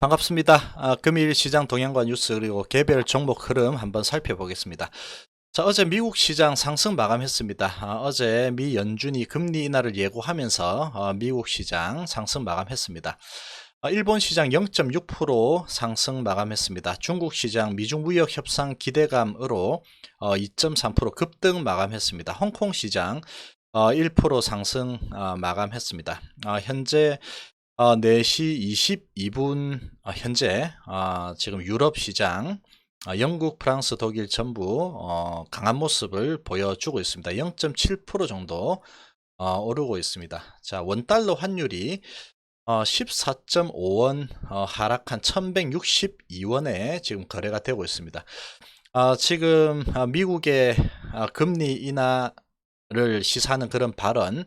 반갑습니다. 아, 금일 시장 동향과 뉴스 그리고 개별 종목 흐름 한번 살펴보겠습니다. 자, 어제 미국 시장 상승 마감했습니다. 아, 어제 미 연준이 금리 인하를 예고하면서 어, 미국 시장 상승 마감했습니다. 아, 일본 시장 0.6% 상승 마감했습니다. 중국 시장 미중 무역 협상 기대감으로 어, 2.3% 급등 마감했습니다. 홍콩 시장 어, 1% 상승 어, 마감했습니다. 아, 현재 어, 4시 22분 어, 현재 어, 지금 유럽 시장 어, 영국, 프랑스, 독일 전부 어, 강한 모습을 보여주고 있습니다. 0.7% 정도 어, 오르고 있습니다. 자, 원달러 환율이 어, 14.5원 어, 하락한 1162원에 지금 거래가 되고 있습니다. 아, 지금 아, 미국의 아, 금리 인하를 시사하는 그런 발언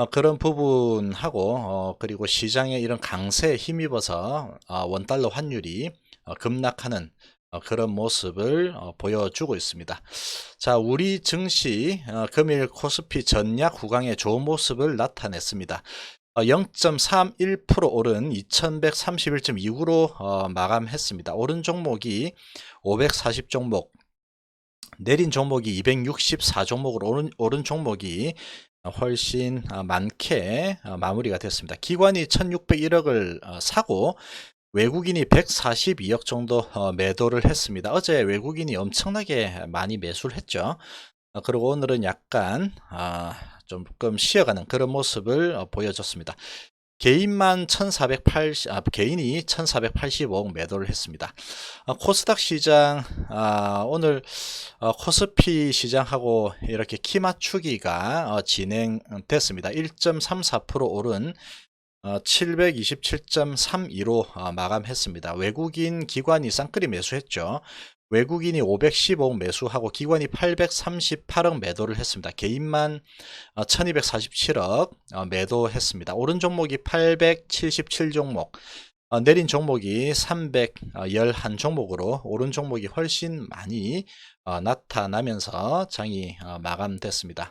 어, 그런 부분하고 어, 그리고 시장의 이런 강세에 힘입어서 어, 원달러 환율이 어, 급락하는 어, 그런 모습을 어, 보여주고 있습니다. 자, 우리 증시 어, 금일 코스피 전약 후강의 좋은 모습을 나타냈습니다. 어, 0.31% 오른 2131.29로 어, 마감했습니다. 오른 종목이 540 종목, 내린 종목이 264 종목으로 오른, 오른 종목이 훨씬 어, 많게 어, 마무리가 됐습니다. 기관이 1601억을 어, 사고 외국인이 142억 정도 어, 매도를 했습니다. 어제 외국인이 엄청나게 많이 매수를 했죠. 어, 그리고 오늘은 약간 아, 조금 쉬어가는 그런 모습을 어, 보여줬습니다. 개인만 1480, 아, 개인이 1485억 매도를 했습니다. 아, 코스닥 시장, 아, 오늘 어, 코스피 시장하고 이렇게 키 맞추기가 어, 진행됐습니다. 1.34% 오른 어, 727.32로 어, 마감했습니다. 외국인 기관이 쌍끌이 매수했죠. 외국인이 515억 매수하고 기관이 838억 매도를 했습니다. 개인만 1247억 어, 매도했습니다. 오른 종목이 877 종목, 어, 내린 종목이 311 종목으로 오른 종목이 훨씬 많이 어, 나타나면서 장이 마감됐습니다.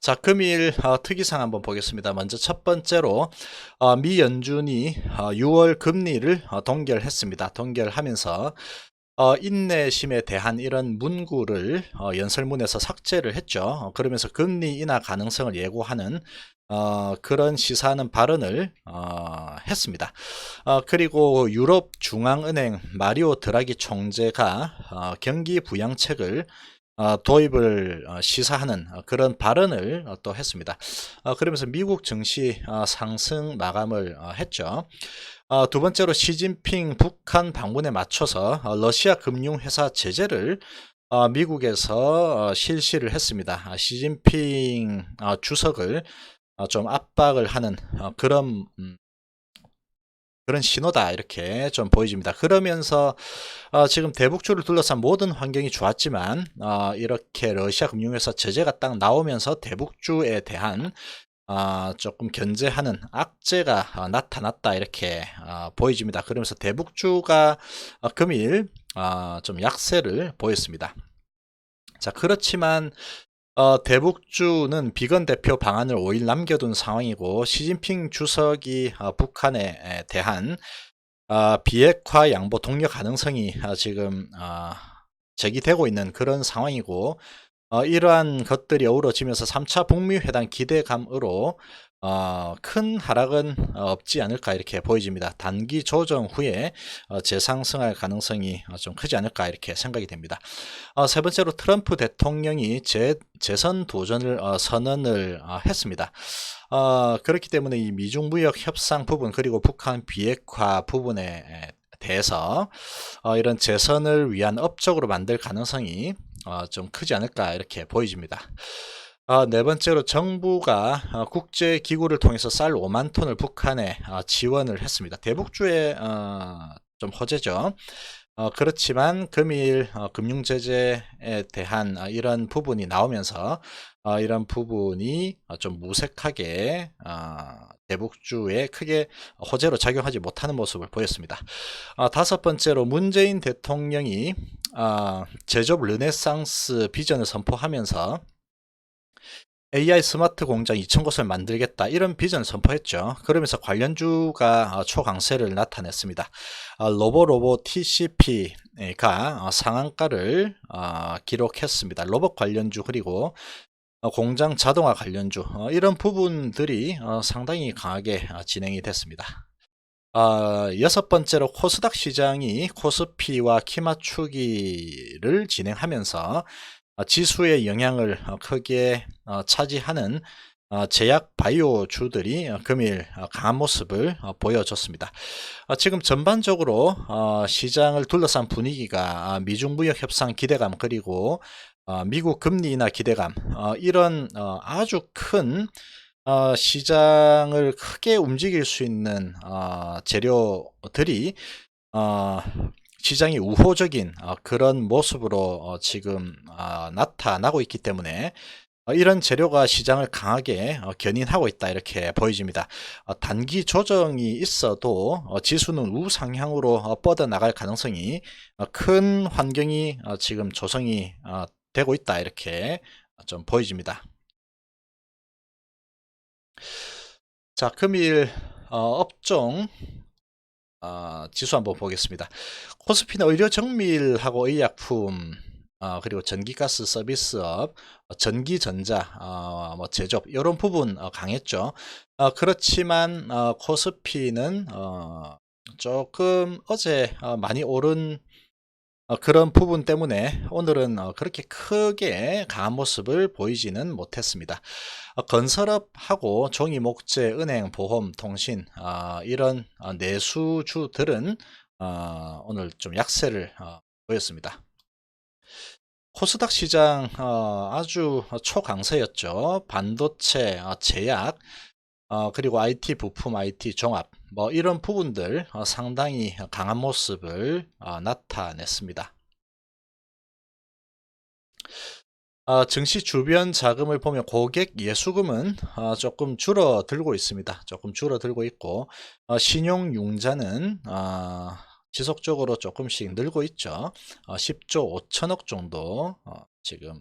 자, 금일 어, 특이상 한번 보겠습니다. 먼저 첫 번째로 어, 미 연준이 어, 6월 금리를 어, 동결했습니다. 동결하면서 어, 인내심에 대한 이런 문구를 어, 연설문에서 삭제를 했죠. 어, 그러면서 금리 인하 가능성을 예고하는 어, 그런 시사하는 발언을 어, 했습니다. 어, 그리고 유럽 중앙은행 마리오 드라기 총재가 어, 경기 부양책을 어, 도입을 어, 시사하는 어, 그런 발언을 어, 또 했습니다. 어, 그러면서 미국 증시 어, 상승 마감을 어, 했죠. 어, 두 번째로 시진핑 북한 방문에 맞춰서 어, 러시아 금융회사 제재를 어, 미국에서 어, 실시를 했습니다. 아, 시진핑 어, 주석을 어, 좀 압박을 하는 어, 그런 음, 그런 신호다 이렇게 좀 보여집니다. 그러면서 어, 지금 대북주를 둘러싼 모든 환경이 좋았지만 어, 이렇게 러시아 금융회사 제재가 딱 나오면서 대북주에 대한 어, 조금 견제하는 악재가 어, 나타났다 이렇게 어, 보여집니다. 그러면서 대북주가 어, 금일 어, 좀 약세를 보였습니다. 자 그렇지만 어, 대북주는 비건 대표 방안을 5일 남겨둔 상황이고 시진핑 주석이 어, 북한에 대한 어, 비핵화 양보 독려 가능성이 어, 지금 어, 제기되고 있는 그런 상황이고 어, 이러한 것들이 어우러지면서 3차 북미 회담 기대감으로 어, 큰 하락은 어, 없지 않을까 이렇게 보여집니다. 단기 조정 후에 어, 재상승할 가능성이 어, 좀 크지 않을까 이렇게 생각이 됩니다. 어, 세 번째로 트럼프 대통령이 재, 재선 도전을 어, 선언을 어, 했습니다. 어, 그렇기 때문에 이 미중 무역 협상 부분 그리고 북한 비핵화 부분에 대해서 어, 이런 재선을 위한 업적으로 만들 가능성이 어, 좀 크지 않을까 이렇게 보여집니다. 어, 네 번째로 정부가 어, 국제 기구를 통해서 쌀 5만 톤을 북한에 어, 지원을 했습니다. 대북주의 어, 좀 호재죠. 어, 그렇지만 금일 어, 금융 제재에 대한 어, 이런 부분이 나오면서 어, 이런 부분이 어, 좀 무색하게 어, 대북주에 크게 호재로 작용하지 못하는 모습을 보였습니다. 어, 다섯 번째로 문재인 대통령이 어, 제조업 르네상스 비전을 선포하면서 AI 스마트 공장 2,000곳을 만들겠다 이런 비전을 선포했죠. 그러면서 관련주가 어, 초강세를 나타냈습니다. 어, 로보로보 TCP가 어, 상한가를 기록했습니다. 로봇 관련주 그리고 공장 자동화 관련주 이런 부분들이 상당히 강하게 진행이 됐습니다. 여섯 번째로 코스닥 시장이 코스피와 키맞추기를 진행하면서 어, 지수의 영향을 어, 크게 어, 차지하는 제약 바이오 주들이 금일 강한 모습을 보여줬습니다. 지금 전반적으로 시장을 둘러싼 분위기가 미중 무역 협상 기대감 그리고 미국 금리 인하 기대감 이런 아주 큰 시장을 크게 움직일 수 있는 재료들이 시장이 우호적인 어, 그런 모습으로 어, 지금 어, 나타나고 있기 때문에 이런 재료가 시장을 강하게 견인하고 있다 이렇게 보여집니다. 단기 조정이 있어도 지수는 우상향으로 뻗어나갈 가능성이 큰 환경이 지금 조성이 되고 있다 이렇게 좀 보여집니다. 자 금일 업종 어, 지수 한번 보겠습니다. 코스피는 의료 정밀하고 의약품 어, 그리고 전기가스 서비스업, 어, 전기전자, 어, 뭐 제조업 이런 부분 어, 강했죠. 어, 그렇지만 코스피는 조금 어제 많이 오른 그런 부분 때문에 오늘은 그렇게 크게 강한 모습을 보이지는 못했습니다. 어, 건설업하고 종이 목재, 은행, 보험, 통신 어, 이런 어, 내수주들은 어, 오늘 좀 약세를 어, 보였습니다. 코스닥 시장 어, 아주 초강세였죠. 반도체, 제약, 그리고 IT 부품, IT 종합 뭐 이런 부분들 상당히 강한 모습을 나타냈습니다. 어, 증시 주변 자금을 보면 고객 예수금은 어, 조금 줄어들고 있습니다. 조금 줄어들고 있고 어, 신용융자는 어, 지속적으로 조금씩 늘고 있죠. 10조 어, 5천억 정도 어, 지금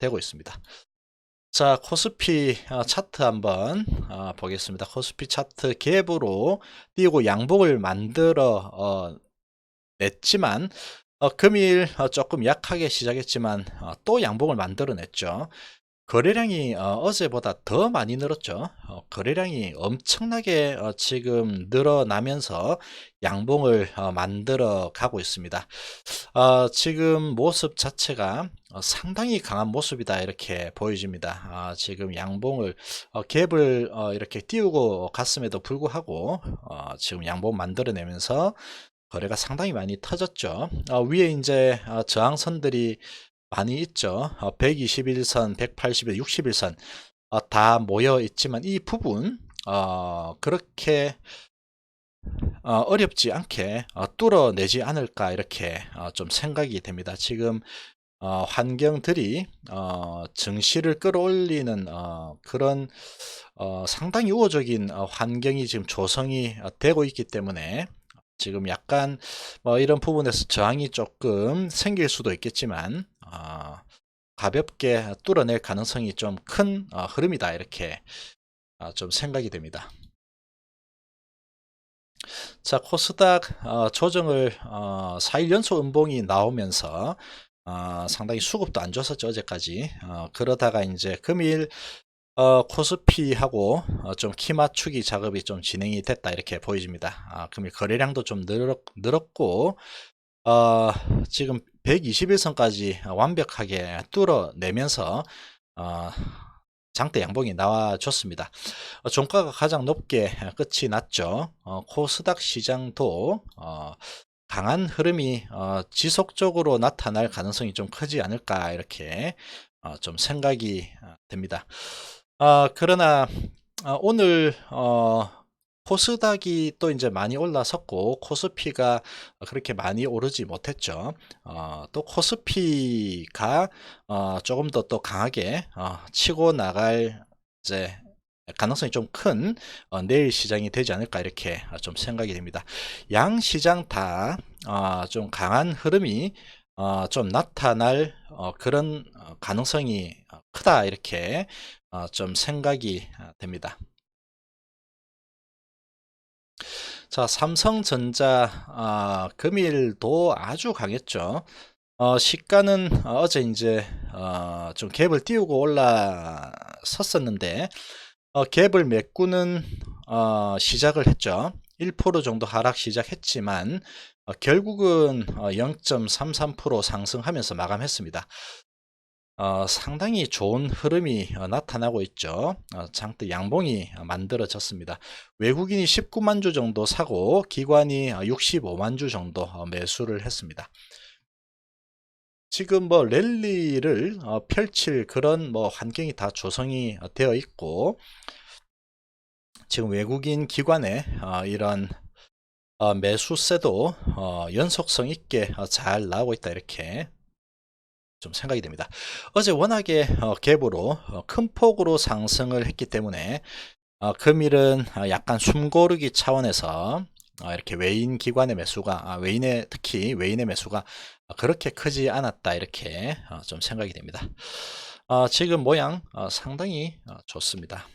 되고 있습니다. 자 코스피 차트 한번 보겠습니다. 코스피 차트 갭으로 띄우고 양봉을 만들어 냈지만 어, 금일 어, 조금 약하게 시작했지만 어, 또 양봉을 만들어냈죠. 거래량이 어, 제보다 더 많이 늘었죠. 어, 거래량이 엄청나게 어, 지금 늘어나면서 양봉을 어, 만들어 가고 있습니다. 어, 지금 모습 자체가 어, 상당히 강한 모습이다 이렇게 보여집니다. 아, 지금 양봉을 어, 갭을 어, 이렇게 띄우고 갔음에도 불구하고 어, 지금 양봉 만들어내면서 거래가 상당히 많이 터졌죠. 어, 위에 이제 어, 저항선들이 많이 있죠. 어, 121선, 181, 61선 어, 다 모여 있지만 이 부분 어, 그렇게 어, 어렵지 않게 어, 뚫어내지 않을까 이렇게 어, 좀 생각이 됩니다. 지금 어, 환경들이 어, 증시를 끌어올리는 어, 그런 어, 상당히 우호적인 어, 환경이 지금 조성이 어, 되고 있기 때문에 지금 약간 뭐 이런 부분에서 저항이 조금 생길 수도 있겠지만 어, 가볍게 뚫어낼 가능성이 좀큰 어, 흐름이다 이렇게 어, 좀 생각이 됩니다. 자 코스닥 어, 조정을 4일 어, 연속 음봉이 나오면서 어, 상당히 수급도 안 좋았었죠 어제까지 그러다가 이제 금일 어, 코스피하고 어, 좀 키 맞추기 작업이 좀 진행이 됐다 이렇게 보여집니다. 아, 금일 거래량도 좀 늘었, 늘었고 어, 지금 121선까지 완벽하게 뚫어내면서 어, 장대 양봉이 나와줬습니다. 어, 종가가 가장 높게 끝이 났죠. 어, 코스닥 시장도 어, 강한 흐름이 어, 지속적으로 나타날 가능성이 좀 크지 않을까 이렇게 어, 좀 생각이 어, 됩니다. 아, 그러나 아, 오늘 어, 코스닥이 또 이제 많이 올라섰고 코스피가 그렇게 많이 오르지 못했죠. 어, 또 코스피가 어, 조금 더 또 강하게 어, 치고 나갈 이제 가능성이 좀큰 어, 내일 시장이 되지 않을까 이렇게 좀 생각이 됩니다. 양 시장 다좀 어, 강한 흐름이 어, 좀 나타날 어, 그런 어, 가능성이 어, 크다 이렇게 어, 좀 생각이 어, 됩니다. 자, 삼성전자 아, 금일도 아주 강했죠. 어, 시가는 어제 이제 어, 좀 갭을 띄우고 올라섰었는데 어, 갭을 메꾸는 어, 시작을 했죠. 1% 정도 하락 시작했지만 어, 결국은 0.33% 상승하면서 마감했습니다. 어, 상당히 좋은 흐름이 어, 나타나고 있죠. 어, 장대 양봉이 만들어졌습니다. 외국인이 19만 주 정도 사고 기관이 65만 주 정도 매수를 했습니다. 지금 뭐 랠리를 펼칠 그런 뭐 환경이 다 조성이 되어 있고 지금 외국인 기관의 이런 매수세도 연속성 있게 잘 나오고 있다 이렇게 좀 생각이 됩니다. 어제 워낙에 어, 갭으로 어, 큰 폭으로 상승을 했기 때문에 어, 금일은 어, 약간 숨고르기 차원에서 어, 이렇게 외인 기관의 매수가 아, 외인의 특히 외인의 매수가 그렇게 크지 않았다 이렇게 어, 좀 생각이 됩니다. 어, 지금 모양 어, 상당히 어, 좋습니다.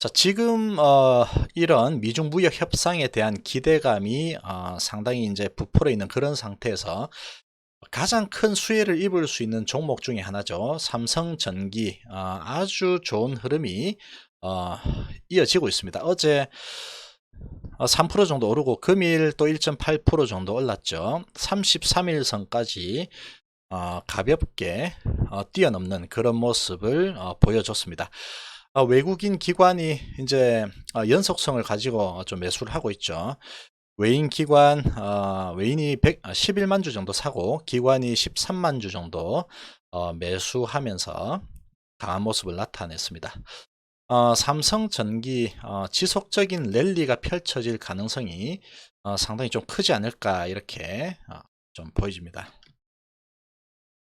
자, 지금 어, 이런 미중 무역 협상에 대한 기대감이 어, 상당히 이제 부풀어 있는 그런 상태에서 가장 큰 수혜를 입을 수 있는 종목 중에 하나죠. 삼성전기 어, 아주 좋은 흐름이 어, 이어지고 있습니다. 어제 3% 어, 정도 오르고 금일 또 1.8% 정도 올랐죠. 33일 선까지 어, 가볍게 어, 뛰어넘는 그런 모습을 어, 보여줬습니다. 어, 외국인 기관이 이제 어, 연속성을 가지고 좀 매수를 하고 있죠. 외인 기관, 어, 외인이 100, 11만 주 정도 사고 기관이 13만 주 정도 매수하면서 강한 모습을 나타냈습니다. 삼성전기 지속적인 랠리가 펼쳐질 가능성이 상당히 좀 크지 않을까 이렇게 좀 보여집니다.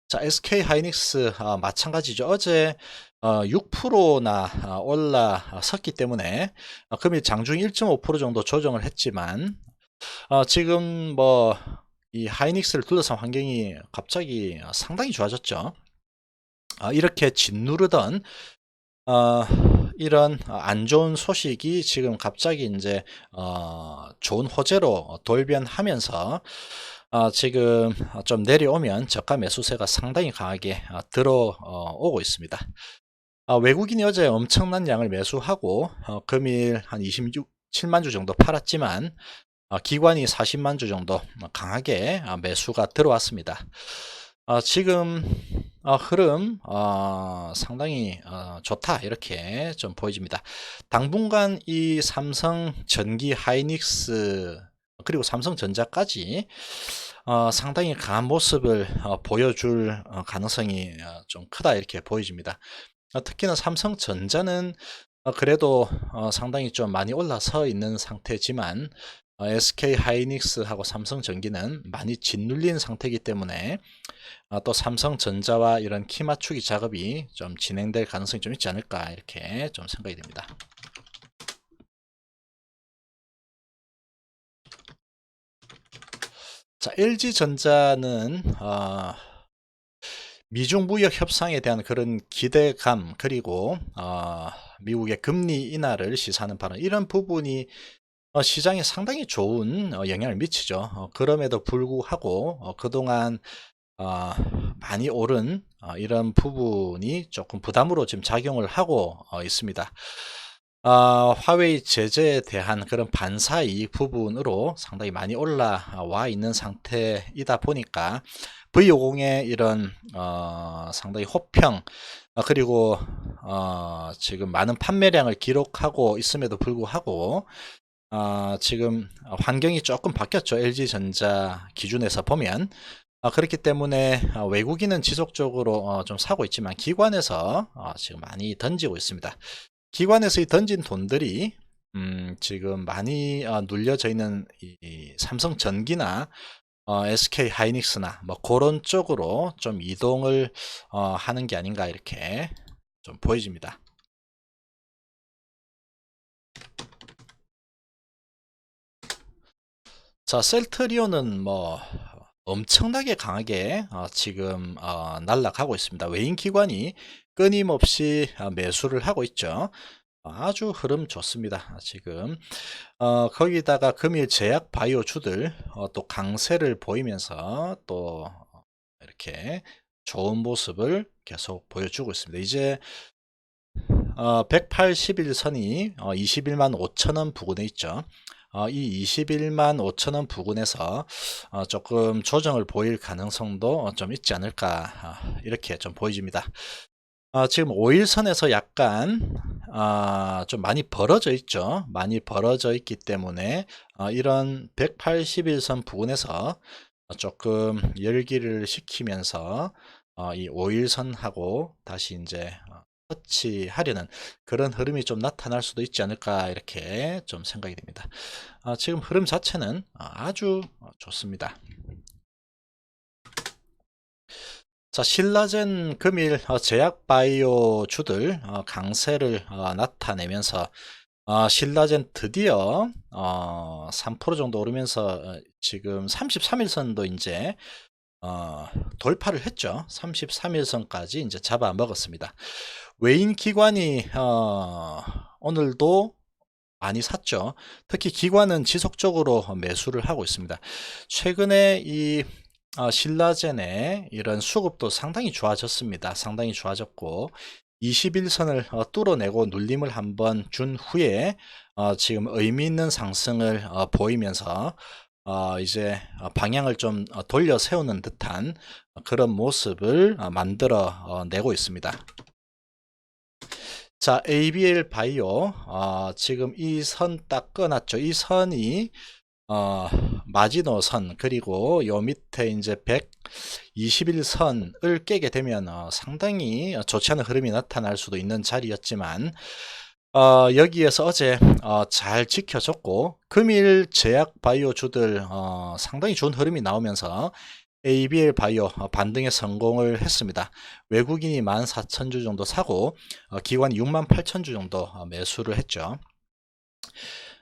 자, SK 하이닉스 어, 마찬가지죠. 어제 어, 6%나 어, 올라섰기 때문에 어, 금일 장중 1.5% 정도 조정을 했지만 어, 지금 뭐 이 하이닉스를 둘러싼 환경이 갑자기 상당히 좋아졌죠. 어, 이렇게 짓누르던 어, 이런 안 좋은 소식이 지금 갑자기 이제 어, 좋은 호재로 돌변하면서 어, 지금 좀 내려오면 저가 매수세가 상당히 강하게 어, 들어오고 있습니다. 어, 외국인이 어제 엄청난 양을 매수하고 어, 금일 한 27만 주 정도 팔았지만 어, 기관이 40만 주 정도 강하게 어, 매수가 들어왔습니다. 어, 지금 어, 흐름 어, 상당히 어, 좋다 이렇게 좀 보여집니다. 당분간 이 삼성 전기 하이닉스 그리고 삼성전자까지 어, 상당히 강한 모습을 어, 보여줄 어, 가능성이 어, 좀 크다 이렇게 보여집니다. 어, 특히나 삼성전자는 어, 그래도 상당히 좀 많이 올라서 있는 상태지만 SK 하이닉스하고 삼성전기는 많이 짓눌린 상태이기 때문에 또 삼성전자와 이런 키 맞추기 작업이 좀 진행될 가능성이 좀 있지 않을까 이렇게 좀 생각이 됩니다. 자, LG전자는 어, 미중 무역 협상에 대한 그런 기대감 그리고 어, 미국의 금리 인하를 시사하는 바람 이런 부분이 어, 시장에 상당히 좋은 어, 영향을 미치죠. 어, 그럼에도 불구하고 어, 그동안 어, 많이 오른 어, 이런 부분이 조금 부담으로 지금 작용을 하고 어, 있습니다. 어, 화웨이 제재에 대한 그런 반사 이익 부분으로 상당히 많이 올라와 있는 상태이다 보니까 V50의 이런 어, 상당히 호평 어, 그리고 어, 지금 많은 판매량을 기록하고 있음에도 불구하고 어, 지금 환경이 조금 바뀌었죠 LG전자 기준에서 보면 어, 그렇기 때문에 어, 외국인은 지속적으로 어, 좀 사고 있지만 기관에서 어, 지금 많이 던지고 있습니다. 기관에서 던진 돈들이 음, 지금 많이 어, 눌려져 있는 이, 이 삼성 전기나 어, SK 하이닉스나 뭐 그런 쪽으로 좀 이동을 어, 하는 게 아닌가 이렇게 좀 보여집니다. 자, 셀트리온은 뭐 엄청나게 강하게 어, 지금 어, 날락하고 있습니다. 외인 기관이 끊임없이 어, 매수를 하고 있죠. 아주 흐름 좋습니다. 지금 어, 거기다가 금일 제약 바이오주들 어, 또 강세를 보이면서 또 이렇게 좋은 모습을 계속 보여주고 있습니다. 이제 어, 181선이 어, 21만 5천원 부근에 있죠. 어, 이 21만 5천원 부근에서 어, 조금 조정을 보일 가능성도 어, 좀 있지 않을까 어, 이렇게 좀 보여집니다. 어, 지금 5일선에서 약간 어, 좀 많이 벌어져 있죠. 많이 벌어져 있기 때문에 어, 이런 181선 부근에서 조금 열기를 식히면서 어, 이 5일선하고 다시 이제 어, 터치하려는 그런 흐름이 좀 나타날 수도 있지 않을까 이렇게 좀 생각이 됩니다. 아, 지금 흐름 자체는 아주 좋습니다. 자, 신라젠 금일 어, 제약바이오 주들 어, 강세를 어, 나타내면서 어, 신라젠 드디어 어, 3% 정도 오르면서 어, 지금 33일선도 이제 어, 돌파를 했죠. 33일선까지 이제 잡아먹었습니다. 외인 기관이 어, 오늘도 많이 샀죠. 특히 기관은 지속적으로 매수를 하고 있습니다. 최근에 이 어, 신라젠의 이런 수급도 상당히 좋아졌습니다. 상당히 좋아졌고 21선을 어, 뚫어내고 눌림을 한번 준 후에 어, 지금 의미 있는 상승을 어, 보이면서 어, 이제 어, 방향을 좀 어, 돌려 세우는 듯한 그런 모습을 어, 만들어 어, 내고 있습니다. 자, ABL 바이오 어, 지금 이 선 딱 끊었죠. 이 선이 어, 마지노 선 그리고 요 밑에 이제 121선을 깨게 되면 어, 상당히 좋지 않은 흐름이 나타날 수도 있는 자리였지만 어, 여기에서 어제 어, 잘 지켜줬고 금일 제약 바이오주들 어, 상당히 좋은 흐름이 나오면서 ABL 바이오 어, 반등에 성공을 했습니다. 외국인이 14,000주 정도 사고 어, 기관이 68,000주 정도 어, 매수를 했죠.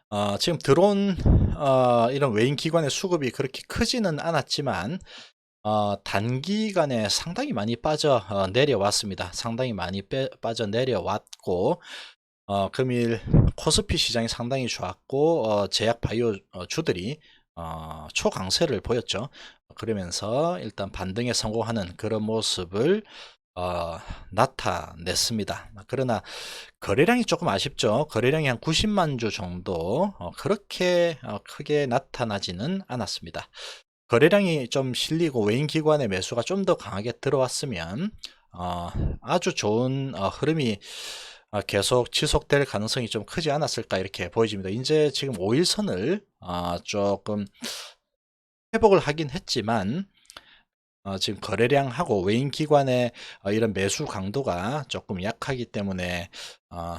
어, 지금 들어온 어, 이런 외인 기관의 수급이 그렇게 크지는 않았지만 어, 단기간에 상당히 많이 빠져 어, 내려왔습니다. 상당히 많이 빼, 빠져 내려왔고 어, 금일 코스피 시장이 상당히 좋았고 어, 제약 바이오 어, 주들이 어, 초강세를 보였죠. 그러면서 일단 반등에 성공하는 그런 모습을 어, 나타냈습니다. 그러나 거래량이 조금 아쉽죠. 거래량이 한 90만 주 정도 어, 그렇게 어, 크게 나타나지는 않았습니다. 거래량이 좀 실리고 외인 기관의 매수가 좀 더 강하게 들어왔으면 어, 아주 좋은 어, 흐름이 어, 계속 지속될 가능성이 좀 크지 않았을까 이렇게 보여집니다. 이제 지금 5일선을 어, 조금 회복을 하긴 했지만 어, 지금 거래량하고 외인 기관의 어, 이런 매수 강도가 조금 약하기 때문에 어,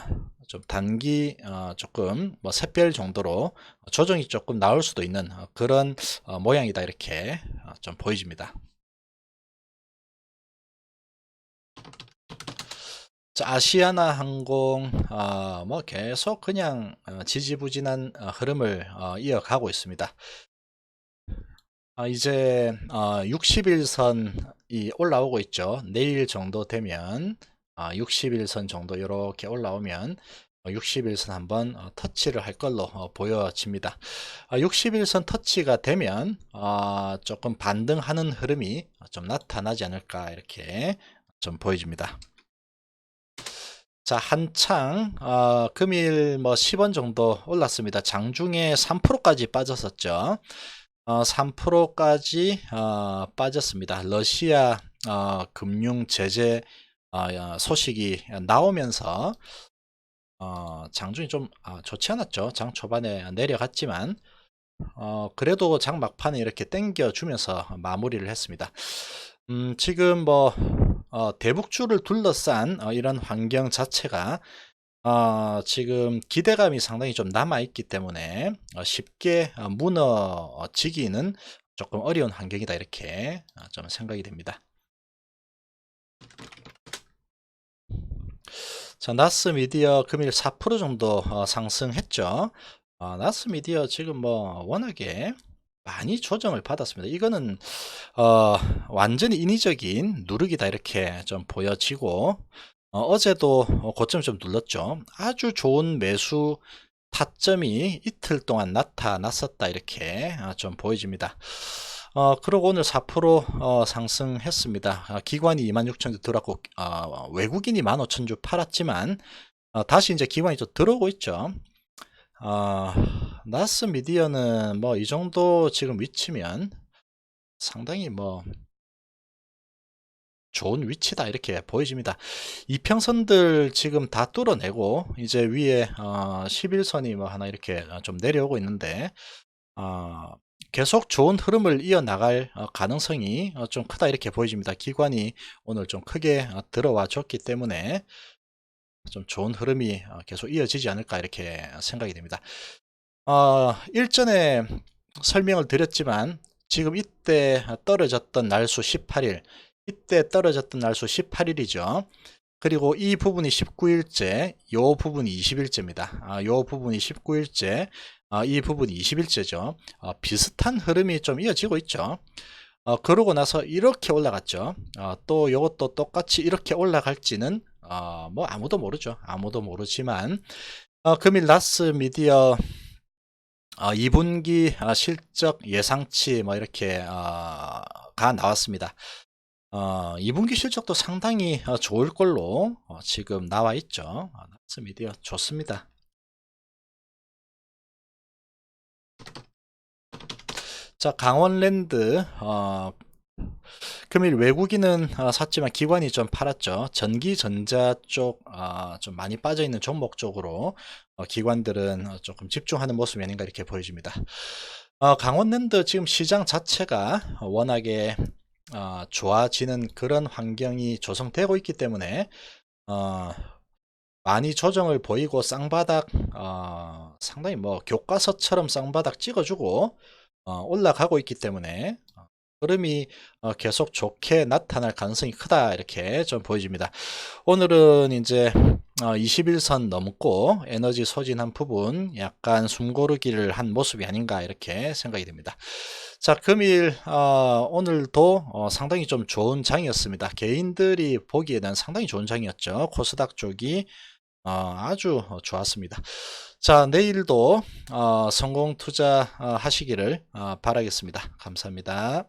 좀 단기 어, 조금 뭐 샛별 정도로 조정이 조금 나올 수도 있는 어, 그런 어, 모양이다 이렇게 어, 좀 보여집니다. 자, 아시아나 항공 어, 뭐 계속 그냥 어, 지지부진한 어, 흐름을 어, 이어가고 있습니다. 아, 이제 어, 60일선이 올라오고 있죠. 내일 정도 되면 어, 60일선 정도 이렇게 올라오면 어, 60일선 한번 어, 터치를 할 걸로 어, 보여집니다. 어, 60일선 터치가 되면 어, 조금 반등하는 흐름이 좀 나타나지 않을까 이렇게 좀 보여집니다. 자, 한창 어, 금일 뭐 10원 정도 올랐습니다. 장중에 3%까지 빠졌었죠. 어, 3%까지 어, 빠졌습니다. 러시아 어, 금융 제재 어, 소식이 나오면서 어, 장중이 좀 아, 좋지 않았죠. 장 초반에 내려갔지만 어, 그래도 장 막판에 이렇게 땡겨 주면서 마무리를 했습니다. 음, 지금 뭐 어, 대북주를 둘러싼 어, 이런 환경 자체가 어, 지금 기대감이 상당히 좀 남아있기 때문에 어, 쉽게 어, 무너지기는 조금 어려운 환경이다 이렇게 어, 좀 생각이 됩니다. 자, 나스 미디어 금일 4% 정도 어, 상승했죠. 어, 나스 미디어 지금 뭐 워낙에 많이 조정을 받았습니다. 이거는 어, 완전히 인위적인 누르기다 이렇게 좀 보여지고 어, 제도 고점 좀 눌렀죠. 아주 좋은 매수 타점이 이틀 동안 나타났었다 이렇게 어, 좀 보여집니다. 어, 그리고 오늘 4% 어, 상승했습니다. 어, 기관이 26,000주 들어왔고 어, 외국인이 15,000주 팔았지만 어, 다시 이제 기관이 좀 들어오고 있죠. 어, 나스 미디어는 뭐 이 정도 지금 위치면 상당히 뭐 좋은 위치다 이렇게 보여집니다. 이평선들 지금 다 뚫어내고 이제 위에 어, 11선이 뭐 하나 이렇게 좀 내려오고 있는데 어, 계속 좋은 흐름을 이어나갈 어, 가능성이 어, 좀 크다 이렇게 보여집니다. 기관이 오늘 좀 크게 어, 들어와 줬기 때문에 좀 좋은 흐름이 어, 계속 이어지지 않을까 이렇게 생각이 됩니다. 어, 일전에 설명을 드렸지만 지금 이때 떨어졌던 날수 18일 이때 떨어졌던 날수 18일이죠. 그리고 이 부분이 19일째, 요 부분이 20일째입니다. 아, 요 부분이 19일째, 아, 이 부분이 20일째죠. 아, 비슷한 흐름이 좀 이어지고 있죠. 어, 그러고 나서 이렇게 올라갔죠. 어, 또 이것도 똑같이 이렇게 올라갈지는 어, 뭐 아무도 모르죠. 아무도 모르지만 어, 금일 라스 미디어 어, 2분기 어, 실적 예상치 뭐 이렇게 어, 가 나왔습니다. 어, 2분기 실적도 상당히 어, 좋을 걸로 어, 지금 나와 있죠. 어, 라스 미디어 좋습니다. 자, 강원랜드 어, 금일 외국인은 어, 샀지만 기관이 좀 팔았죠. 전기 전자 쪽 좀 많이 빠져 있는 종목 쪽으로 어, 기관들은 어, 조금 집중하는 모습이 아닌가 이렇게 보여집니다. 어, 강원랜드 지금 시장 자체가 워낙에 어, 좋아지는 그런 환경이 조성되고 있기 때문에 어, 많이 조정을 보이고 쌍바닥 어, 상당히 뭐 교과서처럼 쌍바닥 찍어주고 어, 올라가고 있기 때문에 어, 흐름이 어, 계속 좋게 나타날 가능성이 크다 이렇게 좀 보여집니다. 오늘은 이제 21선 넘고 에너지 소진한 부분 약간 숨고르기를 한 모습이 아닌가 이렇게 생각이 됩니다. 자 금일 어, 오늘도 어, 상당히 좀 좋은 장이었습니다. 개인들이 보기에는 상당히 좋은 장이었죠. 코스닥 쪽이 어, 아주 좋았습니다. 자 내일도 어, 성공 투자 어, 하시기를 어, 바라겠습니다. 감사합니다.